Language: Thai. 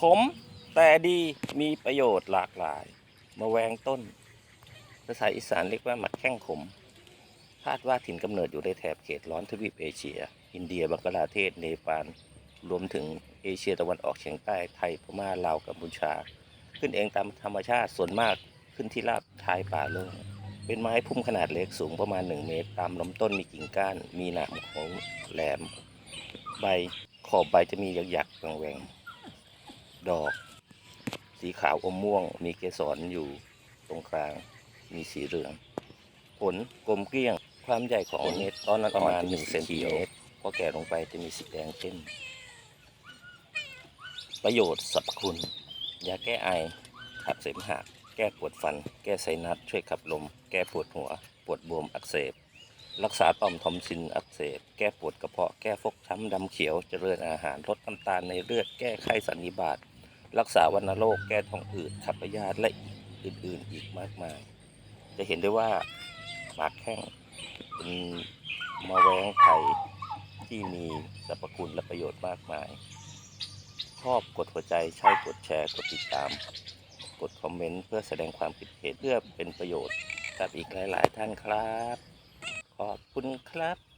ขมแต่ดีมีประโยชน์หลากหลายมะแวงต้น ภาษาอีสานเรียกว่าหมัดแข้งขม คาดว่าถิ่นกำเนิดอยู่ในแถบเขตร้อนทวีปเอเชีย อินเดีย บังกลาเทศ เนปาล รวมถึงเอเชียตะวันออกเฉียงใต้ ไทย พม่า ลาว กัมพูชา ขึ้นเองตามธรรมชาติ ส่วนมากขึ้นที่ราบท้ายป่าโล่งเป็นไม้พุ่มขนาดเล็กสูงประมาณ 1 เมตร ตามลำต้นมีกิ่งก้าน มีหนามของแหลม ใบขอบใบจะมีหยักๆแหว่งๆ ดอก สีขาวอมม่วง มีเกสรอยู่ตรงกลาง มีสีเหลือง ผลกลมเกลี้ยง ความใหญ่ของเม็ดตอนนั้นประมาณ1เซนติเมตรพอแก่ลงไปจะมีสีแดงเข้มประโยชน์สรรพคุณ ยาแก้ไอ ขับเสมหะ แก้ปวดฟัน แก้ไซนัส ช่วยขับลม แก้ปวดหัว ปวดบวมอักเสบ รักษาต่อมทอมซินอักเสบ แก้ปวดกระเพาะ แก้ฟกช้ำดำเขียว เจริญอาหาร ลดน้ำตาลในเลือด แก้ไข้สันนิบาต รักษาวัณโรคแก้ท้องอืดขับพยาธิและอื่นๆอีกมากมาย จะเห็นได้ว่าหมากแข้งเป็นมะแวงไทยที่มีสรรพคุณและประโยชน์มากมาย ชอบกดหัวใจใช่กดแชร์กดติดตาม กดคอมเมนต์เพื่อแสดงความคิดเห็นเพื่อเป็นประโยชน์กับอีกหลาย ๆ ท่านครับ ขอบคุณครับ